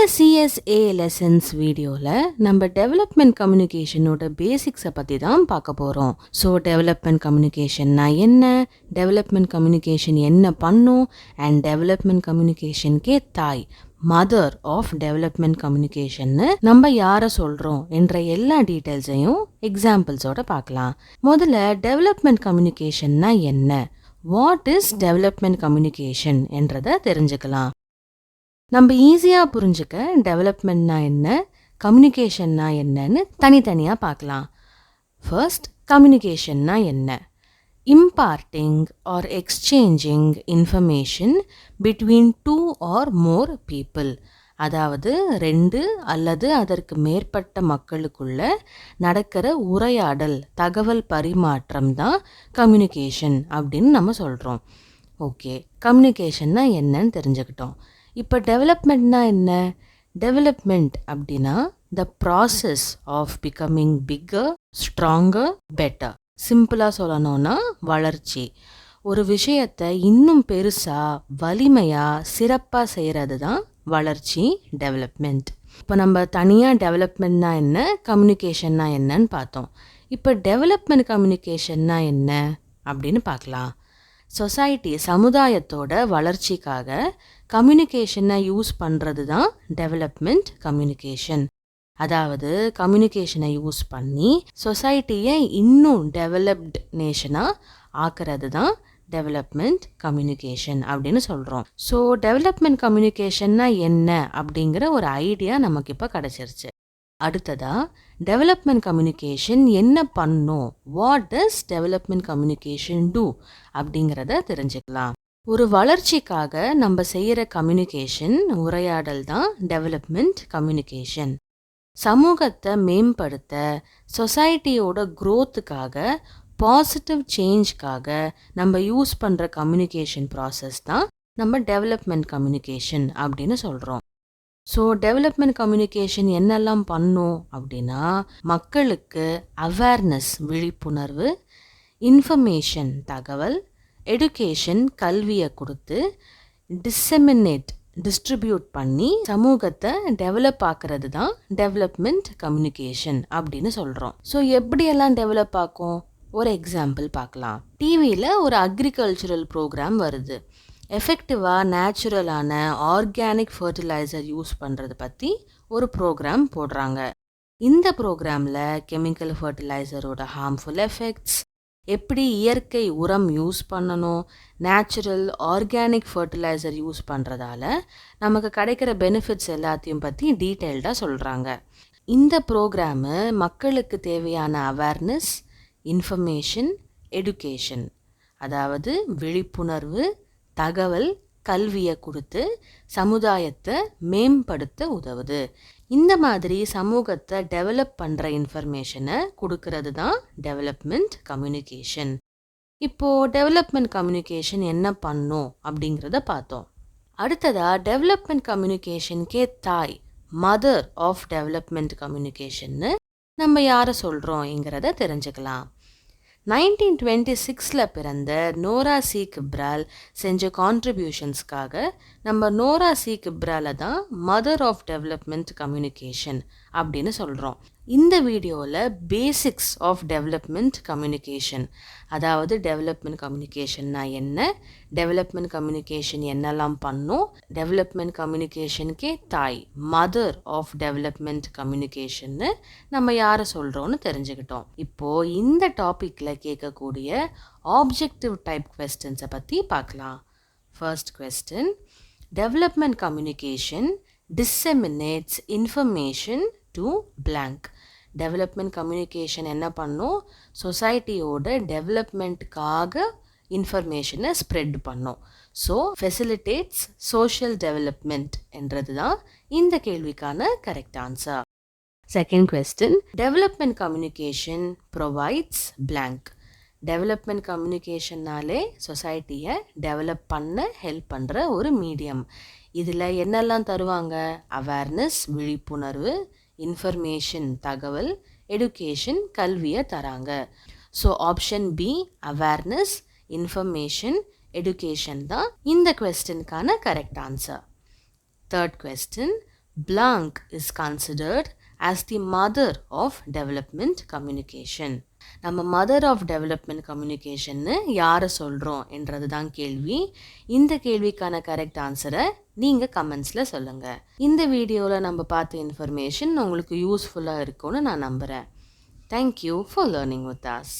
இந்த CSA lessons வீடியோவில் நம்ம டெவலப்மெண்ட் கம்யூனிகேஷனோட பேசிக்ஸை பற்றி தான் பார்க்க போகிறோம் ஸோ டெவலப்மெண்ட் கம்யூனிகேஷன்னா என்ன? டெவலப்மெண்ட் கம்யூனிகேஷன் என்ன பண்ணும்? அண்ட் டெவலப்மெண்ட் கம்யூனிகேஷனுக்கே தாய் மதர் ஆஃப் டெவலப்மெண்ட் கம்யூனிகேஷன்னு நம்ம யாரை சொல்கிறோம் என்ற எல்லா டீட்டெயில்ஸையும் எக்ஸாம்பிள்ஸோட பார்க்கலாம். முதல்ல டெவலப்மெண்ட் கம்யூனிகேஷன்னா என்ன? வாட் இஸ் டெவலப்மெண்ட் கம்யூனிகேஷன் என்றதை தெரிஞ்சுக்கலாம். நம்ம ஈஸியாக புரிஞ்சுக்க டெவலப்மெண்ட்னா என்ன கம்யூனிகேஷன்னா என்னன்னு தனித்தனியாக பார்க்கலாம். ஃபர்ஸ்ட் கம்யூனிகேஷன்னா என்ன? Imparting or exchanging information between two or more people அதாவது ரெண்டு அல்லது அதற்கு மேற்பட்ட மக்களுக்குள்ள நடக்கிற உரையாடல் தகவல் பரிமாற்றம் தான் கம்யூனிகேஷன் அப்படின்னு நம்ம சொல்கிறோம் ஓகே கம்யூனிகேஷன்னா என்னன்னு தெரிஞ்சுக்கிட்டோம். இப்போ டெவலப்மெண்ட்னா என்ன? டெவலப்மெண்ட் அப்படின்னா the process of becoming bigger stronger better சிம்பிளாக சொல்லணும்னா வளர்ச்சி. ஒரு விஷயத்தை இன்னும் பெருசாக வலிமையாக சிறப்பாக செய்கிறது தான் வளர்ச்சி டெவலப்மெண்ட் இப்போ நம்ம தனியாக டெவலப்மெண்ட்னா என்ன? கம்யூனிகேஷன்னா என்னன்னு பார்த்தோம். இப்போ டெவலப்மெண்ட் கம்யூனிகேஷன்னா என்ன? அப்படின்னு பார்க்கலாம். சொசைட்டி சமுதாயத்தோட வளர்ச்சிக்காக கம்யூனிகேஷனை யூஸ் பண்ணுறது தான் டெவலப்மெண்ட் கம்யூனிகேஷன் அதாவது கம்யூனிகேஷனை யூஸ் பண்ணி சொசைட்டியை இன்னும் டெவலப்டு நேஷனாக ஆக்கிறது தான் டெவலப்மெண்ட் கம்யூனிகேஷன் அப்படின்னு சொல்கிறோம் ஸோ டெவலப்மெண்ட் கம்யூனிகேஷன்னா என்ன அப்படிங்கிற ஒரு ஐடியா நமக்கு இப்போ கிடச்சிருச்சு. அடுத்ததாக டெவலப்மெண்ட் கம்யூனிகேஷன் என்ன பண்ணும்? What does development communication do அப்படிங்கிறத தெரிஞ்சுக்கலாம். ஒரு வளர்ச்சிக்காக நம்ம செய்கிற கம்யூனிகேஷன் உரையாடல் தான் டெவலப்மெண்ட் கம்யூனிகேஷன் சமூகத்தை மேம்படுத்த சொசைட்டியோட க்ரோத்துக்காக பாசிட்டிவ் சேஞ்ச்காக நம்ம யூஸ் பண்ணுற கம்யூனிகேஷன் ப்ராசஸ் தான் நம்ம டெவலப்மெண்ட் கம்யூனிகேஷன் அப்படின்னு சொல்கிறோம் ஸோ டெவலப்மெண்ட் கம்யூனிகேஷன் என்னெல்லாம் பண்ணும் அப்படின்னா மக்களுக்கு அவேர்னஸ் விழிப்புணர்வு இன்ஃபர்மேஷன் தகவல் எடுகேஷன் கல்வியை கொடுத்து டிசெமினேட் டிஸ்ட்ரிபியூட் பண்ணி சமூகத்தை டெவலப் ஆக்கிறது தான் டெவலப்மெண்ட் கம்யூனிகேஷன் அப்படின்னு சொல்கிறோம் ஸோ எப்படியெல்லாம் டெவலப் ஆக்கும்? ஒரு எக்ஸாம்பிள் பார்க்கலாம். டிவியில் ஒரு அக்ரிகல்ச்சுரல் ப்ரோக்ராம் வருது. எஃபெக்டிவாக நேச்சுரலான ஆர்கானிக் ஃபர்டிலைசர் யூஸ் பண்ணுறது பற்றி ஒரு ப்ரோக்ராம் போடுறாங்க. இந்த ப்ரோக்ராமில் கெமிக்கல் ஃபர்டிலைசரோட ஹார்ம்ஃபுல் எஃபெக்ட்ஸ் எப்படி இயற்கை உரம் யூஸ் பண்ணணும் நேச்சுரல் ஆர்கானிக் ஃபர்டிலைசர் யூஸ் பண்ணுறதால நமக்கு கிடைக்கிற பெனிஃபிட்ஸ் எல்லாத்தையும் பற்றி டீட்டெயில்டாக சொல்கிறாங்க இந்த ப்ரோக்ராமு மக்களுக்கு தேவையான அவேர்னஸ் இன்ஃபர்மேஷன் எடுகேஷன் அதாவது விழிப்புணர்வு தகவல் கல்வியை கொடுத்து சமுதாயத்தை மேம்படுத்த உதவுது. இந்த மாதிரி சமூகத்தை டெவலப் பண்ணுற இன்ஃபர்மேஷனை கொடுக்கறது தான் டெவலப்மெண்ட் கம்யூனிகேஷன் இப்போது டெவலப்மெண்ட் கம்யூனிகேஷன் என்ன பண்ணும் அப்படிங்கிறத பார்த்தோம். அடுத்ததாக டெவலப்மெண்ட் கம்யூனிகேஷனுக்கே தாய் மதர் ஆஃப் டெவலப்மெண்ட் கம்யூனிகேஷன்னு நம்ம யாரை சொல்கிறோங்கிறத தெரிஞ்சுக்கலாம். நைன்டீன் டுவெண்ட்டி சிக்ஸில் பிறந்த நோரா சி. கிப்ரால் செஞ்ச கான்ட்ரிபியூஷன்ஸ்க்காக நம்ம நோரா சி. கிப்ராலை தான் மதர் ஆஃப் டெவலப்மெண்ட் கம்யூனிகேஷன் அப்படின்னு சொல்கிறோம் இந்த வீடியோவில் பேசிக்ஸ் ஆஃப் டெவலப்மெண்ட் கம்யூனிகேஷன் அதாவது டெவலப்மெண்ட் கம்யூனிகேஷன்னா என்ன? டெவலப்மெண்ட் கம்யூனிகேஷன் என்னெல்லாம் பண்ணும்? டெவலப்மெண்ட் கம்யூனிகேஷனுக்கே தாய் மதர் ஆஃப் டெவலப்மெண்ட் கம்யூனிகேஷன்னு நம்ம யாரை சொல்கிறோன்னு தெரிஞ்சுக்கிட்டோம். இப்போது இந்த டாப்பிக்கில் கேட்கக்கூடிய ஆப்ஜெக்டிவ் டைப் கொஸ்டின்ஸை பற்றி பார்க்கலாம். First question development communication disseminates information to blank development communication என்ன பண்ணும் சொசைட்டியோட டெவலப்மெண்ட்டுக்காக இன்ஃபர்மேஷனை ஸ்ப்ரெட் பண்ணும் ஸோ ஃபெசிலிட்டேட்ஸ் சோஷியல் டெவலப்மெண்ட் என்றது தான் இந்த கேள்விக்கான correct answer second question development communication provides blank development கம்யூனிகேஷன்னாலே சொசைட்டியை டெவலப் பண்ண ஹெல்ப் பண்ணுற ஒரு மீடியம் இதில் என்னெல்லாம் தருவாங்க? அவேர்னஸ் விழிப்புணர்வு இன்ஃபர்மேஷன் தகவல் எடுகேஷன் கல்வியை தராங்க. So option B awareness information education தான் இந்த கொஸ்டினுக்கான correct answer third question blank is considered as the mother of development communication நம்ம மதர் ஆஃப் டெவலப்மெண்ட் கம்யூனிகேஷன்னு யாரை சொல்கிறோம் என்றது தான் கேள்வி. இந்த கேள்விக்கான கரெக்ட் ஆன்சரை நீங்கள் கமெண்ட்ஸில் சொல்லுங்கள் இந்த வீடியோவில் நம்ம பார்த்த இன்ஃபர்மேஷன் உங்களுக்கு யூஸ்ஃபுல்லாக இருக்கும்னு நான் நம்புகிறேன் thank you for learning with us